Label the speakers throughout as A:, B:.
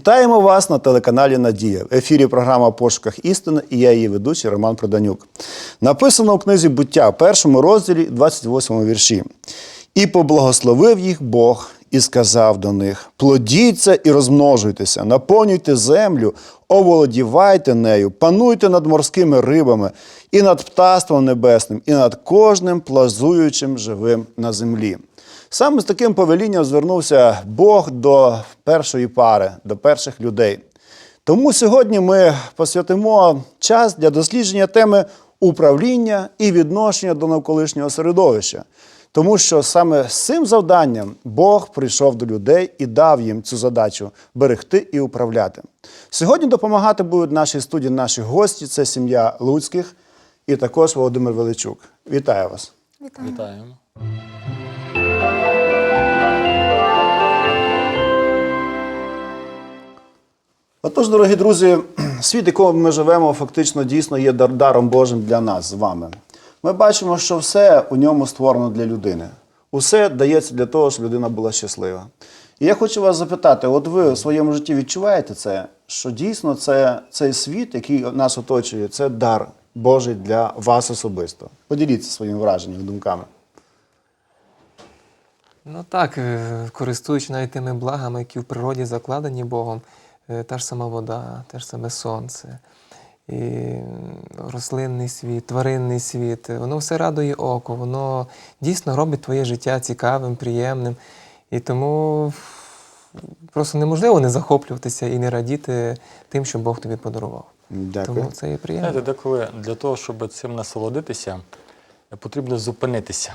A: Вітаємо вас на телеканалі Надія. В ефірі програма «В пошуках істини і я її ведучий Роман Проданюк. Написано у книзі буття, в першому розділі, 28 вірші. І поблагословив їх Бог і сказав до них: плодіться і розмножуйтеся, наповнюйте землю, оволодівайте нею, пануйте над морськими рибами, і над птаством небесним, і над кожним плазуючим живим на землі. Саме з таким повелінням звернувся Бог до першої пари, до перших людей. Тому сьогодні ми посвятимо час для дослідження теми управління і відношення до навколишнього середовища. Тому що саме з цим завданням Бог прийшов до людей і дав їм цю задачу берегти і управляти. Сьогодні допомагати будуть в нашій студії наші гості. Це сім'я Луцьких і також Володимир Величук. Вітаю вас!
B: Вітаю.
C: Вітаємо.
A: Отож, дорогі друзі, світ, в якому ми живемо, фактично дійсно є даром Божим для нас з вами. Ми бачимо, що все у ньому створено для людини. Усе дається для того, щоб людина була щаслива. І я хочу вас запитати: от ви в своєму житті відчуваєте це, що дійсно це, цей світ, який нас оточує, це дар Божий для вас особисто. Поділіться своїми враженнями, думками.
B: Ну так, е, користуючись навіть тими благами, які в природі закладені Богом, та ж сама вода, те ж саме сонце, і рослинний світ, тваринний світ, е, воно все радує око, воно дійсно робить твоє життя цікавим, приємним. І тому просто неможливо не захоплюватися і не радіти тим, що Бог тобі подарував.
A: Дякую.
B: Тому це є приємно.
C: Знаєте, деколи для того, щоб цим насолодитися, потрібно зупинитися.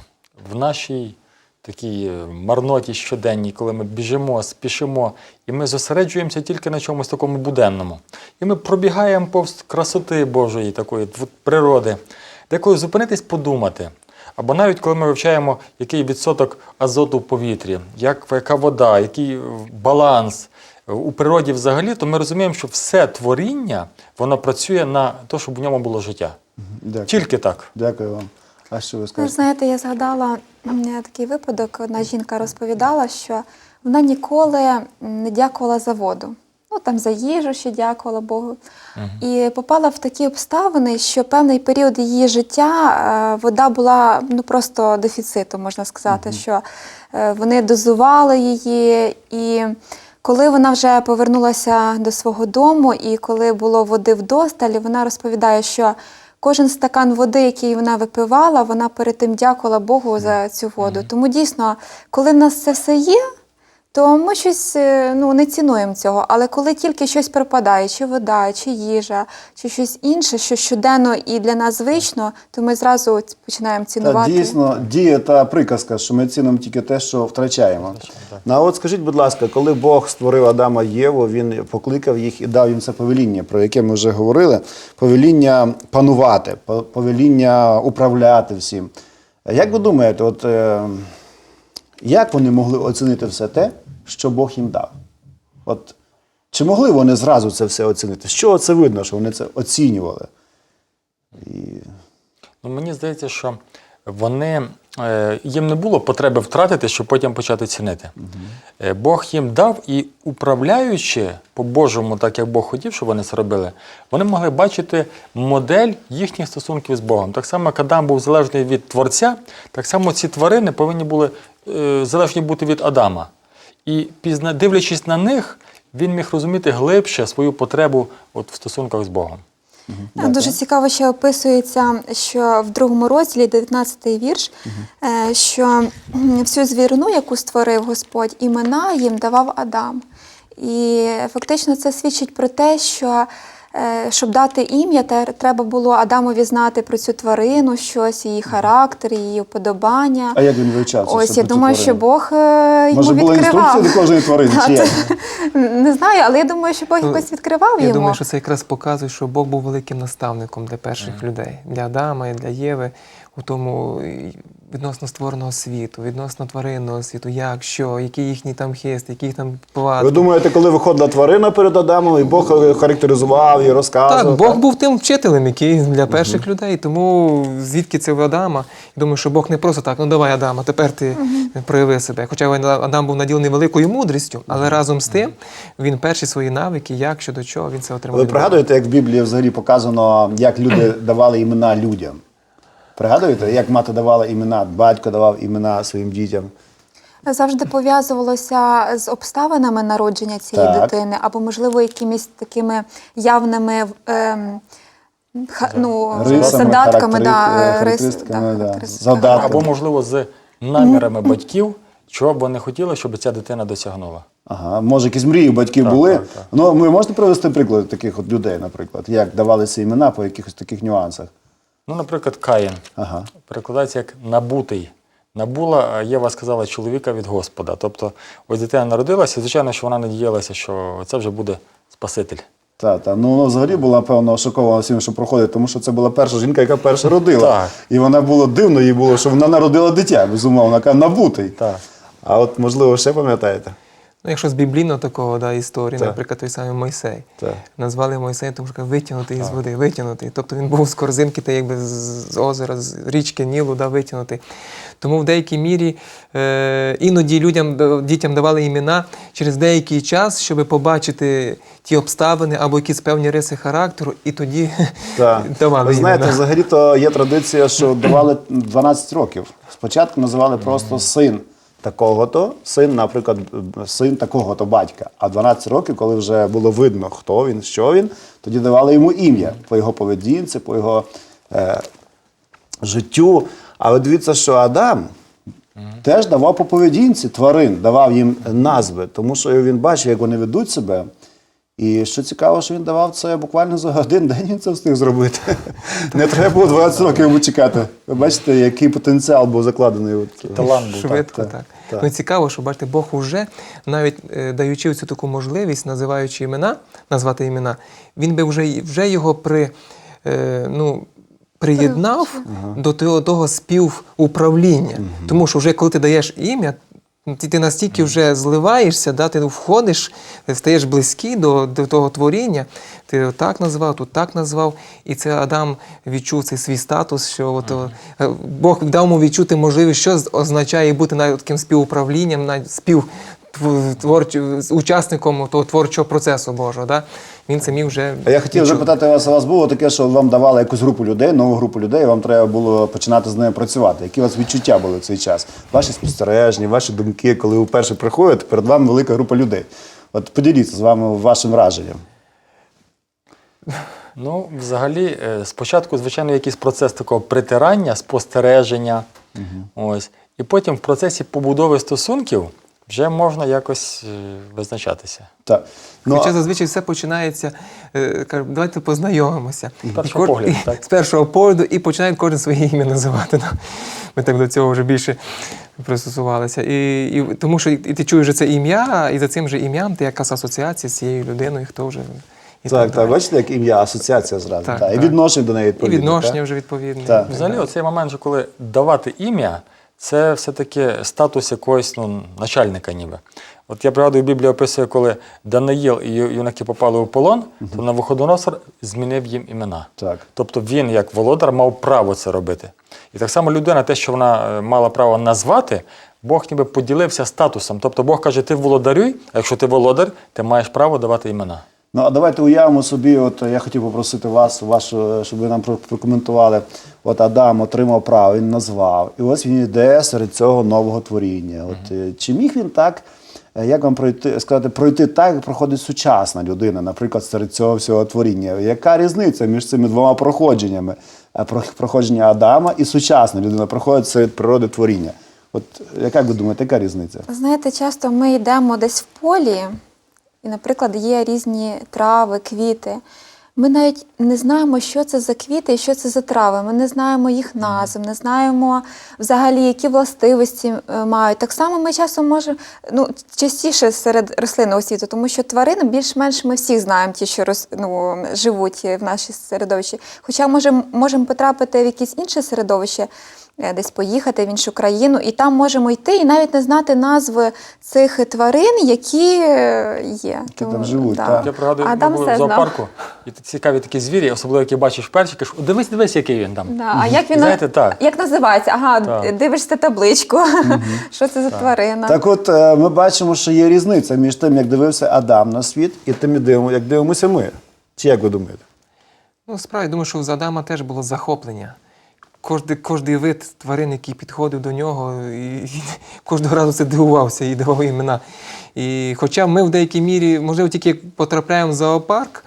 C: В нашій такій е, марноті щоденній, коли ми біжимо, спішимо, і ми зосереджуємося тільки на чомусь такому буденному. І ми пробігаємо повз красоти Божої, такої природи. Деколи зупинитись, подумати. Або навіть коли ми вивчаємо, який відсоток азоту в повітрі, як, яка вода, який е, баланс е, у природі взагалі, то ми розуміємо, що все творіння воно працює на те, щоб в ньому було життя.
A: Дякую.
C: Тільки так.
A: Дякую вам. А що ви
D: Ви ж знаєте, я згадала м, такий випадок. Одна жінка розповідала, що вона ніколи не дякувала за воду. Ну там за їжу ще дякувала Богу. І попала в такі обставини, що певний період її життя е, вода була ну просто дефіцитом, можна сказати, що е, вони дозували її і. Коли вона вже повернулася до свого дому, і коли було води вдосталь, вона розповідає, що кожен стакан води, який вона випивала, вона перед тим дякувала Богу за цю воду. Тому дійсно, коли в нас це все є, то ми щось е, ну, не цінуємо цього. Але коли тільки щось пропадає, чи вода, чи їжа, чи щось інше, що щоденно і для нас звично, то ми зразу починаємо
A: Та
D: цінувати.
A: дійсно діє та приказка, що ми цінимо тільки те, що втрачаємо. Ну, а от скажіть, будь ласка, коли Бог створив Адама і Єву, він покликав їх і дав їм це повеління, про яке ми вже говорили: повеління панувати, по- повеління управляти всім. Як ви думаєте, от е, як вони могли оцінити все те, що Бог їм дав? От чи могли вони зразу це все оцінити? Чого це видно, що вони це оцінювали?
C: Ну, мені здається, що вони, е, їм не було потреби втратити, щоб потім почати цінити. Е, Бог їм дав і управляючи по-божому, так як Бог хотів, щоб вони це робили, вони могли бачити модель їхніх стосунків з Богом. Так само, як Адам був залежний від Творця, так само ці тварини повинні були е, залежні бути від Адама. І пізна, дивлячись на них, він міг розуміти глибше свою потребу от, в стосунках з Богом.
D: Угу. Дуже цікаво, що описується, що в другому розділі, 19-й вірш, угу. що всю звірну, яку створив Господь, імена їм давав Адам. І фактично це свідчить про те, що щоб дати ім'я, треба було Адамові знати про цю тварину, щось, її характер, її вподобання.
A: А як він вивчав?
D: Ось я
A: про цю
D: думаю, що? Бог е, йому
A: Може, була
D: відкривав.
A: інструкція до кожної тварини? Чи як?
D: Не знаю, але я думаю, що Бог
B: Ну,
D: якось відкривав
B: Я
D: йому.
B: думаю, що це якраз показує, що Бог був великим наставником для перших людей, для Адама і для Єви. У тому, відносно створеного світу, відносно тваринного світу, як, що, який їхній там хист, які там повадки.
A: Ви думаєте, коли виходила тварина перед Адамом, і Бог характеризував і
B: Так,
A: розказував?
B: Бог був тим вчителем, який для перших людей. Тому звідки це в Адама? Думаю, що Бог не просто так, ну давай, Адама, тепер ти прояви себе. Хоча Адам був наділений великою мудрістю, але разом з тим він перші свої навики, як щодо чого, він це отримав.
A: Ви пригадуєте, як в Біблії взагалі показано, як люди давали імена людям? Пригадуєте, як мати давала імена, батько давав імена своїм дітям?
D: Завжди пов'язувалося з обставинами народження цієї
A: Так.
D: дитини, або, можливо, якимись такими явними ем, ха- ну,
A: Рисами,
D: задатками, да,
A: характери-
D: рис-
A: характеристиками,
D: да,
A: да,
D: характеристиками.
A: задатками.
C: Або, можливо, з намірами батьків, чого б вони хотіли, щоб ця дитина досягнула.
A: Ага, може, якісь мрії у батьків
C: Так,
A: були.
C: так, так.
A: Ну, ви можете привести приклад таких от людей, наприклад, як давалися імена по якихось таких нюансах?
C: Ну, наприклад, Каїн
A: Ага.
C: перекладається як набутий. Набула, а Єва сказала чоловіка від Господа. Тобто, ось дитина народилася, і звичайно, що вона надіялася, що це вже буде Спаситель.
A: Та, та. Ну, взагалі була, певно, шокована всім, що проходить, тому що це була перша жінка, яка перша родила.
C: Так.
A: І вона було дивно їй було, що вона народила дитя, безумовно, каже, набутий.
C: Так.
A: А от, можливо, ще пам'ятаєте?
B: Ну, якщо з біблійного такого да, історії,
A: Так.
B: наприклад, той самий Мойсей.
A: Так.
B: Назвали Мойсей, тому що витягнутий із води, витягнутий. Тобто він був з корзинки, та якби з, озера, з річки Нілу, да, витягнутий. Тому в деякій мірі е, іноді людям, дітям давали імена через деякий час, щоб побачити ті обставини або якісь певні риси характеру, і тоді
A: Так.
B: давали
A: Ви знаєте,
B: імена.
A: взагалі-то є традиція, що давали 12 років. Спочатку називали просто син такого-то, син, наприклад, син такого-то батька. А 12 років, коли вже було видно, хто він, що він, тоді давали йому ім'я по його поведінці, по його е, життю. Але дивіться, що Адам теж давав по поведінці тварин, давав їм назви, тому що він бачив, як вони ведуть себе. І що цікаво, що він давав це буквально за один день він це встиг зробити. Не треба було 20 років йому чекати. Ви бачите, який потенціал був закладений. От.
C: Талант був.
B: Швидко,
A: так,
B: так.
A: так.
B: Ну, цікаво, що бачите, Бог уже, навіть е, даючи цю таку можливість, називаючи імена, назвати імена, він би вже, вже його при, е, ну, приєднав до того, того співуправління. Тому що вже коли ти даєш ім'я, ти, ти настільки вже зливаєшся, да, ти входиш, стаєш близький до, до того творіння, ти так назвав, тут так назвав. І це Адам відчув цей свій статус, що от, о, е, Бог дав йому відчути можливість, що означає бути навіть таким співуправлінням, навіть спів творч, учасником того творчого процесу Божого. Да? Він міг вже.
A: А я хотів
B: відчути.
A: запитати вас, у вас було таке, що вам давали якусь групу людей, нову групу людей, і вам треба було починати з ними працювати. Які у вас відчуття були в цей час? Ваші спостереження, ваші думки, коли ви вперше приходите, перед вами велика група людей. От поділіться з вами вашим враженням.
C: Ну, взагалі, е, спочатку, звичайно, якийсь процес такого притирання, спостереження. Ось. І потім в процесі побудови стосунків вже можна якось е, визначатися.
A: Так. Ну,
B: Хоча зазвичай все починається, е, кажуть, давайте познайомимося.
C: першого
B: І
C: погляду,
B: і-
C: так.
B: З першого погляду і починають кожен своє ім'я називати. Ну, Ми так до цього вже більше пристосувалися. І, і, тому що і ти чуєш же це ім'я, і за цим же ім'ям ти якась асоціація з цією людиною, хто вже. І
A: так, так,
B: далі.
A: бачите, як ім'я, асоціація зразу.
B: Так,
A: Так, І
B: так.
A: відношення до неї
B: І
A: відповідне.
B: відношення
A: так?
B: вже відповідне.
A: Так.
C: Взагалі, оцей момент, що коли давати ім'я, це все-таки статус якогось ну, начальника ніби. От я пригадую, Біблія описує, коли Даниїл і юнаки попали у полон, то Навуходоносор змінив їм імена.
A: Так.
C: Тобто він, як володар, мав право це робити. І так само людина, те, що вона е, мала право назвати, Бог ніби поділився статусом. Тобто Бог каже, ти володарюй, а якщо ти володар, ти маєш право давати імена.
A: Ну, а давайте уявимо собі, от я хотів попросити вас, вашу, щоб ви нам прокоментували. От Адам отримав право, він назвав. І ось він йде серед цього нового творіння. От, е, Чи міг він так, е, як вам пройти, сказати, пройти так, як проходить сучасна людина, наприклад, серед цього всього творіння? Яка різниця між цими двома проходженнями? Е, Проходження Адама і сучасна людина проходить серед природи творіння. От е, як ви думаєте, яка різниця?
D: Знаєте, часто ми йдемо десь в полі, і, наприклад, є різні трави, квіти. Ми навіть не знаємо, що це за квіти і що це за трави. Ми не знаємо їх назв, не знаємо взагалі, які властивості е, мають. Так само ми часом можемо ну, частіше серед рослинного світу, тому що тварин більш-менш ми всіх знаємо, ті, що роз, ну, живуть в нашій середовищі. Хоча може можемо потрапити в якесь інше середовище, десь поїхати в іншу країну, і там можемо йти і навіть не знати назви цих тварин, які е, є. Які
A: там живуть, так.
C: Я пригадую,
D: Адам
C: ми були в зоопарку, і цікаві такі звірі, особливо які бачиш вперше, кажеш, дивись, дивись, який він там.
D: Да. А як він
C: Знаєте, так.
D: як називається? Ага,
C: Так.
D: дивишся табличку. Що це за тварина?
A: Так от е, ми бачимо, що є різниця між тим, як дивився Адам на світ, і тим, як дивимо- дивимося ми. Чи як ви думаєте?
B: Ну, справді, думаю, що в Адама теж було захоплення. Кожний, кожний вид тварин, який підходив до нього, і, і кожного разу це дивувався і давав імена. І хоча ми в деякій мірі, можливо, тільки потрапляємо в зоопарк,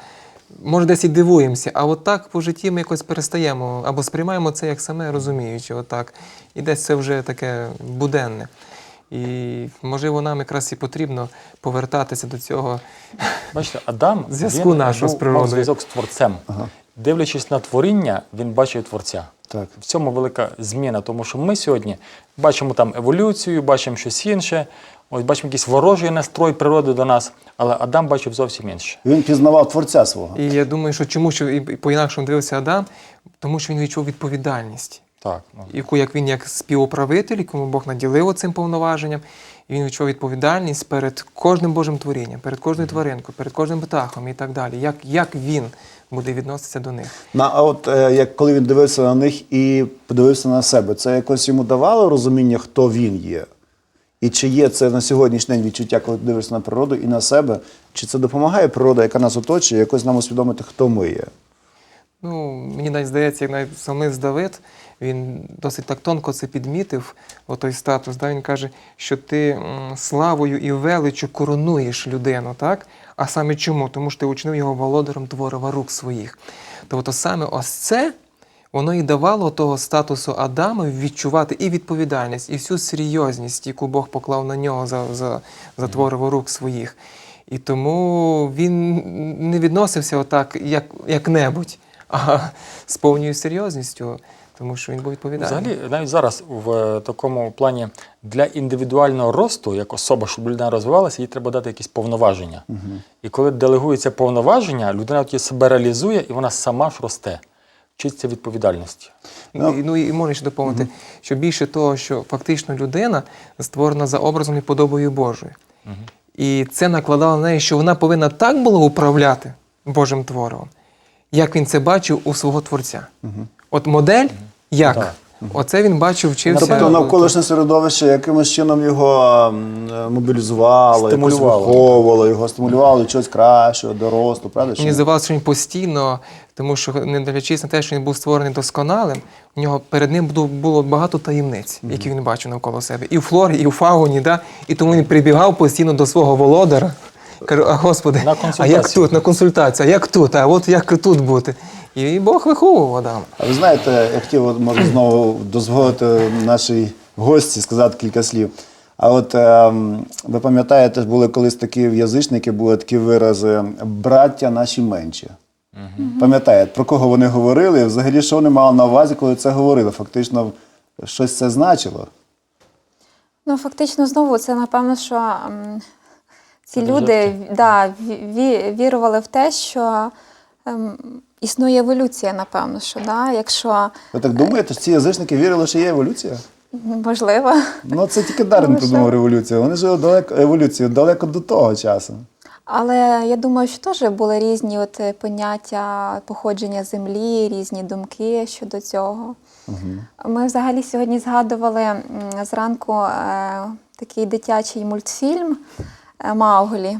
B: може десь і дивуємося, а от так по житті ми якось перестаємо або сприймаємо це як саме розуміючи, отак. І десь це вже таке буденне. І можливо, нам якраз і потрібно повертатися до цього.
C: Бачите, Адам
B: Зв'язку нашого з природою.
C: зв'язок з творцем. Дивлячись на творіння, він бачив творця.
A: Так.
C: В цьому велика зміна, тому що ми сьогодні бачимо там еволюцію, бачимо щось інше, ось бачимо якийсь ворожий настрой природи до нас, але Адам бачив зовсім інше.
A: Він пізнавав творця свого.
B: І я думаю, що чому що і по-інакшому дивився Адам, тому що він відчув відповідальність.
C: Так, ну,
B: яку як він як співуправитель, якому Бог наділив цим повноваженням, і він відчув відповідальність перед кожним Божим творінням, перед кожною тваринкою, перед кожним птахом і так далі. Як, як він буде відноситися до них?
A: Ну, а от е, як коли він дивився на них і подивився на себе, це якось йому давало розуміння, хто він є? І чи є це на сьогоднішній день відчуття, коли ти дивишся на природу і на себе? Чи це допомагає природа, яка нас оточує, якось нам усвідомити, хто ми є?
B: Ну, мені навіть здається, як навіть самий Давид, він досить так тонко це підмітив, отой статус. Да? Він каже, що ти славою і величчю коронуєш людину, так? А саме чому? Тому що ти учинив його володарем творива рук своїх. Тобто саме ось це воно і давало того статусу Адама відчувати і відповідальність, і всю серйозність, яку Бог поклав на нього за, за, за твориво рук своїх. І тому він не відносився отак, як, як-небудь, а з повною серйозністю, тому що він був відповідальний.
C: Взагалі, навіть зараз в е, такому плані для індивідуального росту, як особа, щоб людина розвивалася, їй треба дати якісь повноваження. І коли делегується повноваження, людина тоді себе реалізує і вона сама ж росте, вчиться відповідальності.
B: Ну, і- ну і можна ще доповнити, що більше того, що фактично людина створена за образом і подобою Божою. І це накладало на неї, що вона повинна так було управляти Божим твором, як він це бачив у свого творця. От модель як?
C: Так.
B: Оце він бачив, вчився.
A: Тобто навколишнє середовище якимось чином його м, мобілізувало, якось
C: Стимулювало.
A: виховувало, його стимулювало до чогось кращого, до росту, правда? чи
B: Мені
A: ні?
B: здавалося, що він постійно, тому що не дивлячись на те, що він був створений досконалим, у нього перед ним було- було багато таємниць, які він бачив навколо себе. І в флорі, і в фауні, да? і тому він прибігав постійно до свого володара. Кажу, а Господи,
C: На
B: а
C: консультацію.
B: як тут, на консультацію, а як тут, а от як тут бути? І Бог виховував Адама.
A: А ви знаєте, я хотів от, може знову дозволити нашій гості сказати кілька слів. А от ем, ви пам'ятаєте, були колись такі язичники, були такі вирази браття наші менші. Пам'ятаєте, про кого вони говорили? І взагалі, що вони мали на увазі, коли це говорили? Фактично, щось це значило.
D: Ну, фактично, знову це напевно, що м, ці люди да, ві- ві- вірували в те, що ем, існує еволюція, напевно, що да, якщо
A: Ви так думаєте, що ці язичники вірили, що є еволюція?
D: можливо.
A: Ну, це тільки Дарвін
D: що-
A: придумав революцію. Вони жили далеко еволюцію, далеко до того часу.
D: Але я думаю, що теж були різні от поняття походження землі, різні думки щодо цього. Ми взагалі сьогодні згадували зранку е, такий дитячий мультфільм е, Мауглі.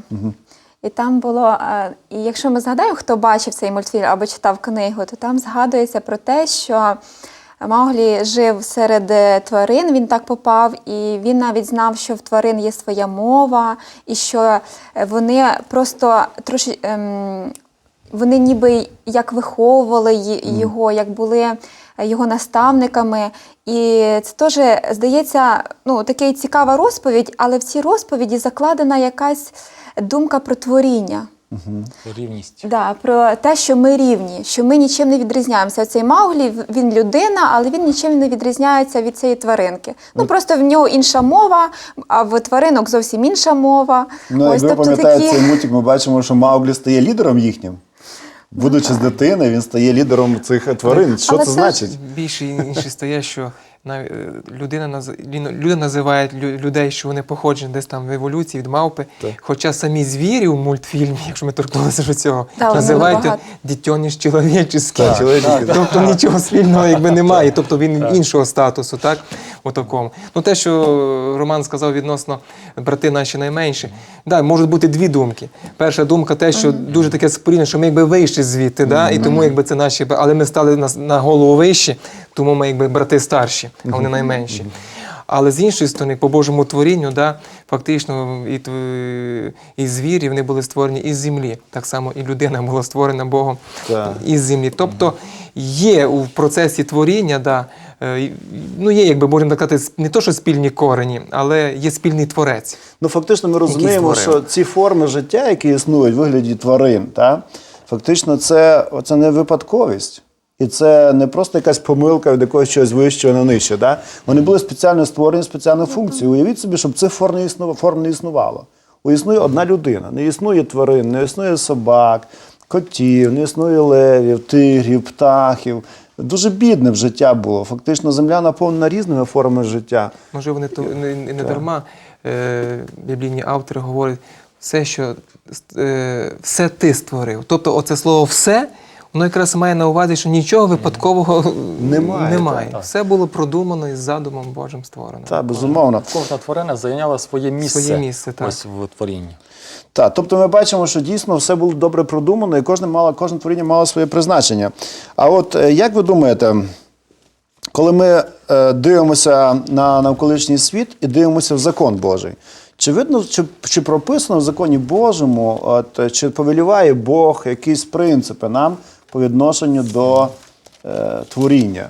D: І там було, е, і якщо ми згадаємо, хто бачив цей мультфільм або читав книгу, то там згадується про те, що Мауглі жив серед е, тварин, він так попав, і він навіть знав, що в тварин є своя мова, і що вони просто трошки. Ем, вони ніби як виховували його, як були його наставниками. І це теж здається, ну, така цікава розповідь, але в цій розповіді закладена якась думка про творіння.
C: Рівність.
D: Да, про те, що ми рівні, що ми нічим не відрізняємося. Цей Мауглі він людина, але він нічим не відрізняється від цієї тваринки. Ну просто в нього інша мова, а в тваринок зовсім інша мова.
A: Ну, як ви пам'ятаєте цей мультик, ми бачимо, що Мауглі стає лідером їхнім. Будучи з дитини, він стає лідером цих тварин. Що
D: Але
A: це
D: це
A: значить?
B: Більше інше стає, що нав- е, людина наз... люди називають лю- людей, що вони походжені десь там в еволюції від мавпи. Хоча самі звірі у мультфільмі, якщо ми торкнулися вже цього,
D: Да,
B: називають чоловічий,
A: так.
B: Тобто нічого спільного якби немає. Тобто він іншого статусу, так? У такому. Ну те, що Роман сказав відносно брати наші найменші, да, можуть бути дві думки. Перша думка те, що дуже таке споріднення, що ми якби вийшли звідти, да? і тому якби це наші, але ми стали на, на голову вищі, тому ми якби брати старші, а вони найменші. Але з іншої сторони, по Божому творінню, да, фактично і, і звірі вони були створені із землі. Так само і людина була створена Богом із землі. Тобто є у процесі творіння, да, е, ну є, якби можна так сказати, не то, що спільні корені, але є спільний творець.
A: Ну, фактично, ми розуміємо, що ці форми життя, які існують в вигляді тварин, та, фактично, це, це не випадковість. І це не просто якась помилка від якогось чогось вищого на нижче. Да? Вони були спеціально створені спеціальну функцію. Уявіть собі, щоб цих форм не існувало. Форм не існувало. Існує одна людина, не існує тварин, не існує собак, котів, не існує левів, тигрів, птахів. Дуже бідне в життя було. Фактично, земля наповнена різними формами життя.
B: Може, вони то не, не дарма е, біблійні автори говорять все, що е, все ти створив. Тобто, оце слово все. Воно якраз має на увазі, що нічого випадкового
A: Немає,
B: немає.
A: так, так.
B: Все було продумано із задумом Божим створено.
A: Та, безумовно.
C: Кожна тварина зайняла своє місце,
B: Своє місце, так.
C: ось в творінні.
A: Так, тобто ми бачимо, що дійсно все було добре продумано, і кожне мало, кожне творіння мало своє призначення. А от е, як ви думаєте, коли ми е, дивимося на навколишній світ і дивимося в закон Божий, чи видно, чи, чи прописано в законі Божому, от, чи повеліває Бог якісь принципи нам по відношенню до е, творіння?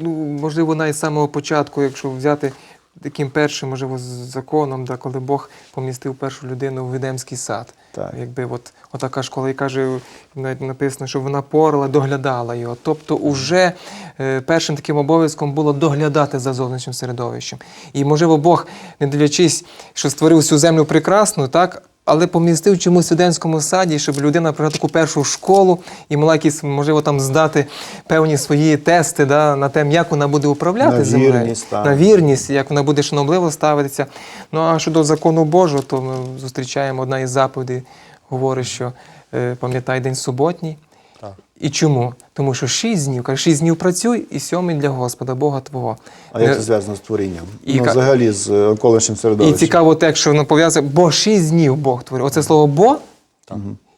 B: ну, можливо, з самого початку, якщо взяти таким першим, можливо, законом, да, коли Бог помістив першу людину в Едемський сад.
A: Так.
B: Якби от, отака школа, і каже, навіть написано, що вона порала, доглядала його. Тобто, уже е, першим таким обов'язком було доглядати за зовнішнім середовищем. І, можливо, Бог, не дивлячись, що створив цю землю прекрасну, так. Але помістив чомусь в студентському саді, щоб людина прийшла таку першу школу і могла якісь, можливо, там здати певні свої тести да, на те, як вона буде управляти
A: На
B: землею.
A: вірність, так.
B: На вірність, як вона буде шанобливо ставитися. Ну а щодо закону Божого, то ми зустрічаємо одна із заповідей, говорить, що е, пам'ятай день суботній.
C: Так.
B: І чому? Тому що шість днів, каже, шість днів працюй і сьомий для Господа, Бога Твого.
A: А як
B: Е,
A: це зв'язано з творінням?
B: і
A: ну, взагалі з околишнім середовищем.
B: І цікаво те, що воно пов'язує, бо шість днів Бог творив. Оце слово бо,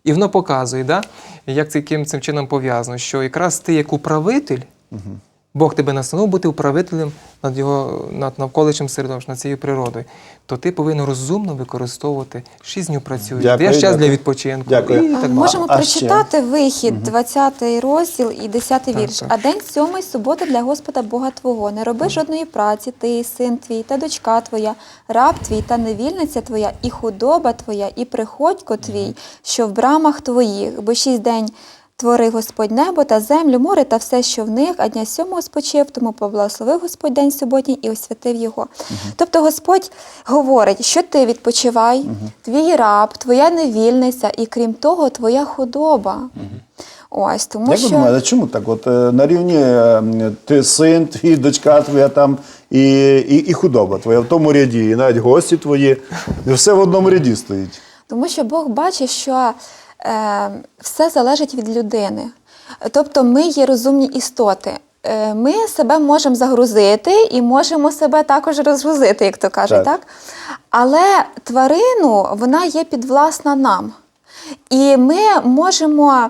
B: і воно показує, да? як це яким цим чином пов'язано, що якраз ти як управитель, Бог тебе настанув бути управителем над його над навколишнім середовищем, над цією природою, то ти повинен розумно використовувати шість днів працюєш,
A: Дякую,
B: даєш час для відпочинку.
A: Дякую.
B: І так
D: Можемо
A: А ще?
D: прочитати вихід, 20 розділ і 10 вірш.
B: так.
D: А день сьомий субота для Господа Бога Твого. Не роби жодної праці, ти, син твій, та дочка твоя, раб твій, та невільниця твоя, і худоба твоя, і приходько твій, що в брамах твоїх, бо шість день. Творив Господь небо та землю, море та все, що в них, а дня сьомого спочив, тому поблагословив Господь день суботній і освятив його. Тобто Господь говорить, що ти відпочивай, твій раб, твоя невільниця, і крім того, твоя худоба. Ось тому
A: Як ви
D: що
A: думаєте, чому так? От е, на рівні е, ти син, твій, дочка твоя там і, і, і худоба твоя в тому ряді, і навіть гості твої, і все в одному ряді стоїть.
D: Тому що Бог бачить, що все залежить від людини. Тобто ми є розумні істоти. Е, Ми себе можемо загрузити і можемо себе також розгрузити, як то кажуть,
A: Так.
D: так? Але тварину вона є підвласна нам. І ми можемо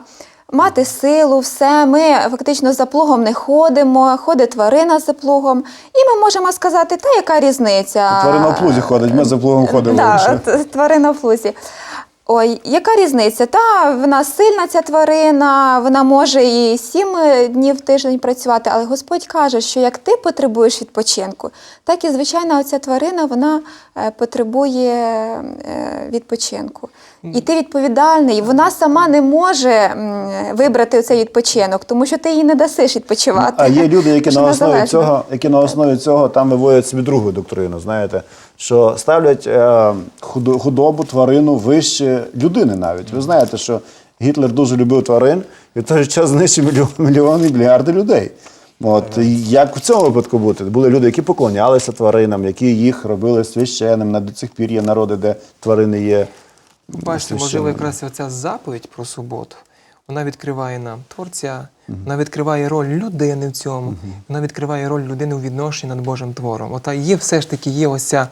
D: мати силу, все. Ми фактично за плугом не ходимо, ходить тварина за плугом. І ми можемо сказати, та яка різниця?
A: Тварина в плузі ходить, ми за плугом ходимо.
D: Да,
A: лише.
D: т- тварина в плузі. Ой, яка різниця? Та вона сильна, ця тварина, вона може і сім е, днів в тиждень працювати, але Господь каже, що як ти потребуєш відпочинку, так і звичайна оця тварина вона е, потребує е, відпочинку. І ти відповідальний, вона сама не може вибрати цей відпочинок, тому що ти їй не дасиш відпочивати.
A: А є люди, які на основі цього, які на основі цього там виводять собі другу доктрину, знаєте, що ставлять е, худобу, тварину вище людини навіть. Ви знаєте, що Гітлер дуже любив тварин і в той же час знищив мільйон- мільйони, мільярди людей. От як в цьому випадку бути? Були люди, які поклонялися тваринам, які їх робили священним. До цих пір є народи, де тварини є.
B: Бачите, можливо, якраз оця заповідь про суботу, вона відкриває нам творця, вона відкриває роль людини в цьому, вона відкриває роль людини у відношенні над Божим твором. Ота є все ж таки є ось ця,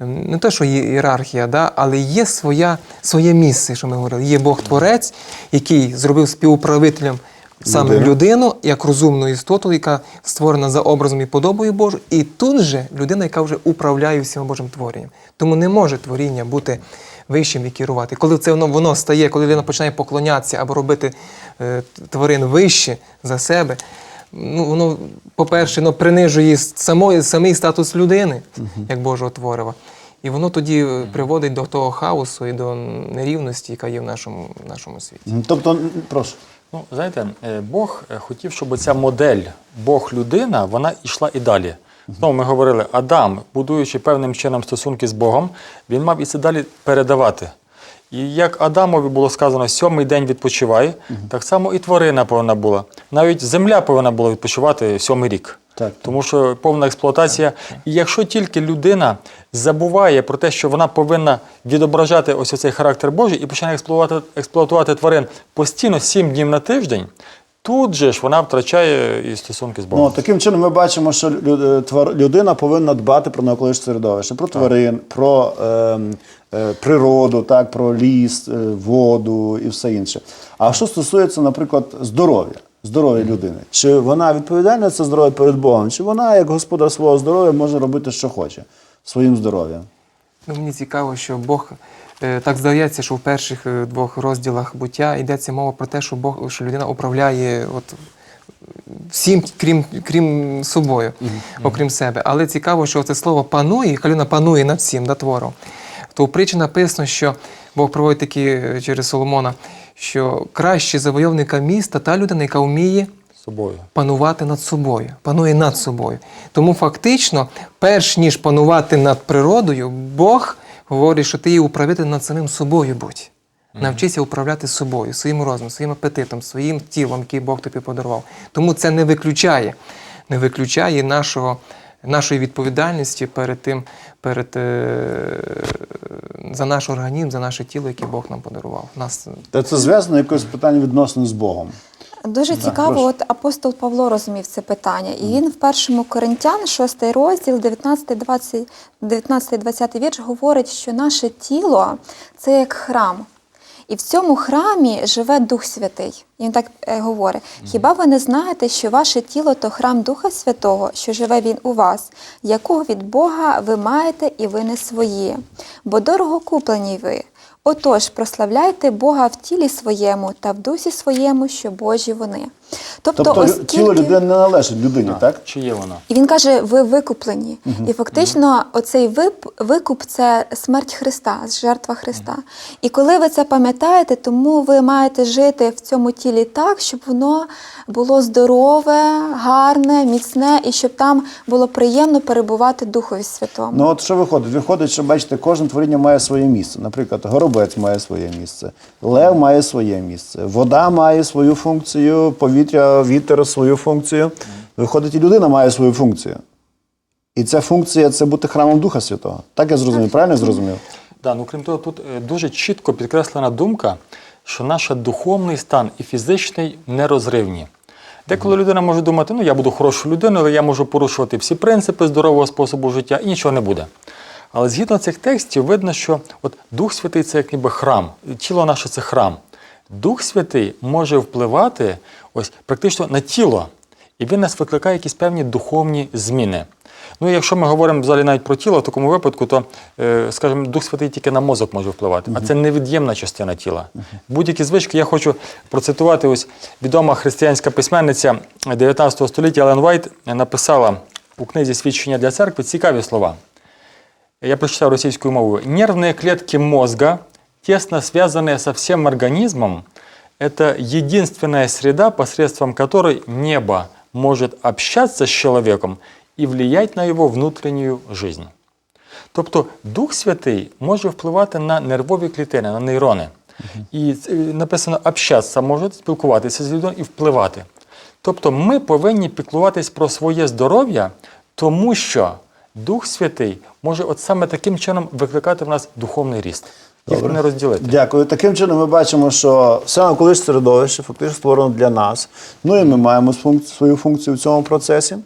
B: ем, не те, що є ієрархія, да, але є своя, своє місце, що ми говорили. Є Бог-творець, який зробив співуправителем саме
A: Людину.
B: людину як розумну істоту, яка створена за образом і подобою Божу, і тут же людина, яка вже управляє всім Божим творенням. Тому не може творіння бути вищим і керувати. Коли це воно, воно стає, коли людина починає поклонятися або робити е, тварин вище за себе, ну, воно, по-перше, воно принижує самої, самий статус людини, як Божого творива. І воно тоді е, приводить до того хаосу і до нерівності, яка є в нашому, в нашому світі.
A: Тобто, прошу.
C: Ну, знаєте, е, Бог е, хотів, щоб ця модель Бог-людина, вона йшла і далі. Знову ми говорили, Адам, будуючи певним чином стосунки з Богом, він мав і це далі передавати. І як Адамові було сказано, сьомий день відпочивай, так само і тварина повинна була. Навіть земля повинна була відпочивати сьомий рік.
A: Так.
C: Тому що повна експлуатація. І якщо тільки людина забуває про те, що вона повинна відображати ось цей характер Божий і починає експлуатувати, експлуатувати тварин постійно сім днів на тиждень, тут же ж вона втрачає і стосунки з Богом.
A: Ну, таким чином ми бачимо, що е, людина повинна дбати про навколишнє середовище, про тварин, про ем, е, природу, так, про ліс, е, воду і все інше. А що стосується, наприклад, здоров'я, здоров'я людини, чи вона відповідальна за здоров'я перед Богом, чи вона, як господар свого здоров'я, може робити, що хоче своїм здоров'ям?
B: Ну, мені цікаво, що Бог е, так здається, що в перших е, двох розділах буття йдеться мова про те, що Бог, що людина управляє от, всім, крім, крім собою, окрім себе. Але цікаво, що це слово панує, людина панує над всім, над твором. То в притчі написано, що Бог проводить такі е, через Соломона, що краще завойовника міста та людина, яка вміє
C: собою.
B: панувати над собою, панує над собою. Тому фактично, перш ніж панувати над природою, Бог говорить, що ти є управитель над самим собою будь. Навчися управляти собою, своїм розумом, своїм апетитом, своїм тілом, який Бог тобі подарував. Тому це не виключає, не виключає нашого, нашої відповідальності перед тим, перед, е, за наш організм, за наше тіло, яке Бог нам подарував. Нас
A: Та це зв'язано якось питання відносно з Богом.
D: Дуже цікаво, от апостол Павло розумів це питання. І він в першому Коринтян, 6 розділ, 19-20 19-20 вірш говорить, що наше тіло це як храм. І в цьому храмі живе Дух Святий. І він так е, говорить: хіба ви не знаєте, що ваше тіло то храм Духа Святого, що живе він у вас, якого від Бога ви маєте і ви не свої, бо дорого куплені ви. Отож, прославляйте Бога в тілі своєму та в дусі своєму, що Божі вони. Тобто,
A: Тобто
D: оскільки...
A: тіло людини не належить людині, так?
C: Чи є вона?
D: І він каже, ви викуплені. І фактично, оцей вип- викуп це смерть Христа, жертва Христа. І коли ви це пам'ятаєте, тому ви маєте жити в цьому тілі так, щоб воно було здорове, гарне, міцне, і щоб там було приємно перебувати Духові Святому.
A: Ну от що виходить? Виходить, що бачите, кожне творіння має своє місце. Наприклад, горобець має своє місце, лев має своє місце, вода має свою функцію, повітря, вітер свою функцію. Виходить, і людина має свою функцію. І ця функція це бути храмом Духа Святого. Так я зрозумів, правильно я зрозумів?
C: Да, ну крім того, тут е, дуже чітко підкреслена думка, що наш духовний стан і фізичний нерозривні. Деколи людина може думати, ну я буду хорошою людиною, але я можу порушувати всі принципи здорового способу життя і нічого не буде. Але згідно цих текстів, видно, що от Дух Святий це як ніби храм, тіло наше це храм. Дух Святий може впливати ось практично на тіло, і він нас викликає якісь певні духовні зміни. Ну, і якщо ми говоримо взагалі навіть про тіло, в такому випадку, то, е, скажімо, Дух Святий тільки на мозок може впливати, а це невід'ємна частина тіла. Будь-які звички, я хочу процитувати ось відома християнська письменниця 19 століття Елен Вайт написала у книзі Свідчення для церкви цікаві слова. Я прочитал российскую мову. Нервные клетки мозга, тесно связанные со всем организмом, это единственная среда, посредством которой небо может общаться с человеком и влиять на его внутреннюю жизнь. Тобто Дух Святий може впливати на нервові клітини, на нейрони. І це, е, написано общатися, може спілкуватися з людьми і впливати. Тобто ми повинні піклуватись про своє здоров'я, тому що Дух Святий може от саме таким чином викликати в нас духовний ріст. Їх
A: Добре.
C: не розділити.
A: Дякую. Таким чином ми бачимо, що все навколишнє середовище фактично створено для нас. Ну і ми маємо свою функцію в цьому процесі.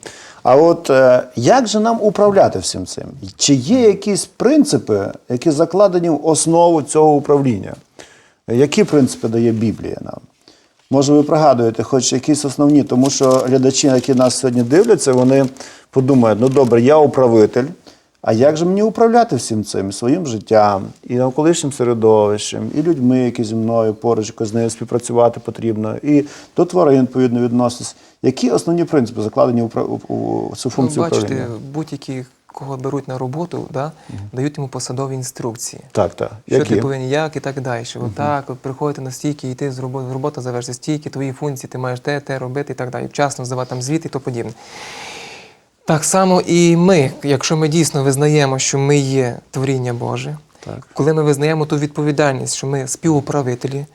A: А от е, як же нам управляти всім цим? Чи є якісь принципи, які закладені в основу цього управління? Які принципи дає Біблія нам? Може, ви пригадуєте, хоч якісь основні, тому що глядачі, які нас сьогодні дивляться, вони подумають: ну добре, я управитель. А як же мені управляти всім цим своїм життям, і навколишнім середовищем, і людьми, які зі мною поруч, з нею співпрацювати потрібно, і до тварин відповідно відноситись. Які основні принципи закладені у цю функцію
B: Ну, бачите, будь-які, кого беруть на роботу, да, дають йому посадові інструкції.
A: Так, так.
B: Що
A: Які?
B: ти повинен, як і так далі. Отак, от приходити на стійки, йти з роботи, робота завершиться стійки, твої функції, ти маєш те, те робити і так далі. Вчасно здавати там звіт і то подібне. Так само і ми, якщо ми дійсно визнаємо, що ми є творіння Боже,
A: Так.
B: коли ми визнаємо ту відповідальність, що ми співуправителі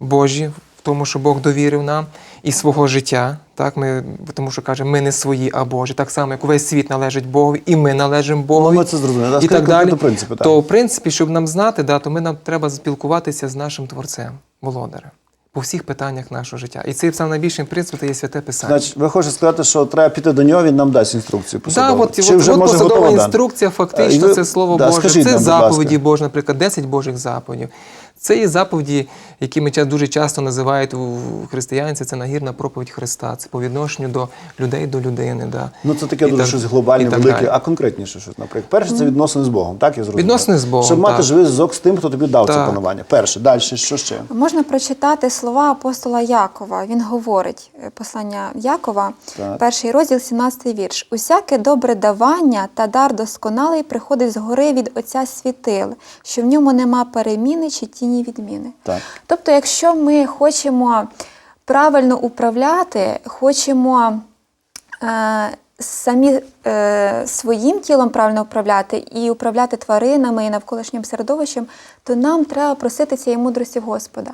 B: Божі тому, що Бог довірив нам і свого життя, так ми тому, що каже, ми не свої, а Божі. Так само, як увесь світ належить Богові, і ми належимо Богові.
A: Ну, це зрозуміли.
B: І так далі.
A: принципи, так.
B: То в принципі, щоб нам знати, да, то ми нам треба спілкуватися з нашим творцем, володарем, по всіх питаннях нашого життя. І цей саме найбільший принцип це є святе писання.
A: Значить, ви хочете сказати, що треба піти до нього, він нам дасть інструкцію
B: Да,
A: посадову.
B: от,
A: Чи
B: от,
A: вже
B: от
A: може
B: посадова інструкція, фактично,
A: ви-
B: це слово
A: да,
B: Боже. це
A: нам,
B: заповіді. Божі, наприклад, 10 Божих заповідів. Це є заповіді, які ми дуже часто називають у християнці, це нагірна проповідь Христа. Це по відношенню до людей, до людини. Да.
A: Ну, це таке
B: І
A: дуже
B: так-
A: щось глобальне,
B: так
A: велике, а конкретніше щось, наприклад. Перше, це відносини з Богом, так я зрозумів?
B: Відносини з Богом,
A: Щоб мати
B: так.
A: живий зв'язок з тим, хто тобі дав це панування. Перше, далі, що ще?
D: Можна прочитати слова апостола Якова. Він говорить, е, послання Якова,
A: Так.
D: перший розділ, 17 вірш. Усяке добре давання та дар досконалий приходить згори від Отця світил, що в ньому нема переміни чи тіні відміни.
A: Так.
D: Тобто, якщо ми хочемо правильно управляти, хочемо е, самі е, своїм тілом правильно управляти і управляти тваринами і навколишнім середовищем, то нам треба просити цієї мудрості в Господа.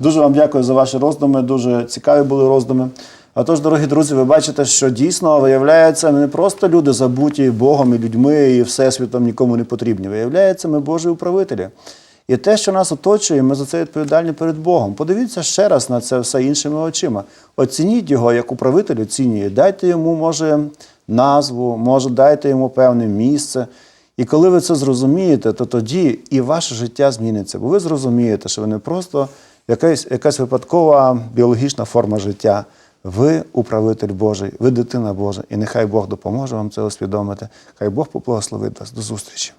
A: Дуже вам дякую за ваші роздуми. Дуже цікаві були роздуми. А тож, дорогі друзі, ви бачите, що дійсно виявляється, ми не просто люди забуті Богом і людьми і всесвітом нікому не потрібні. Виявляється, ми Божі управителі. І те, що нас оточує, ми за це відповідальні перед Богом. Подивіться ще раз на це все іншими очима. Оцініть його як управитель оцінює. Дайте йому, може, назву, може, дайте йому певне місце. І коли ви це зрозумієте, то тоді і ваше життя зміниться. Бо ви зрозумієте, що ви не просто якась, якась випадкова біологічна форма життя. Ви управитель Божий, ви дитина Божа, і нехай Бог допоможе вам це усвідомити. Хай Бог поблагословить вас. До зустрічі.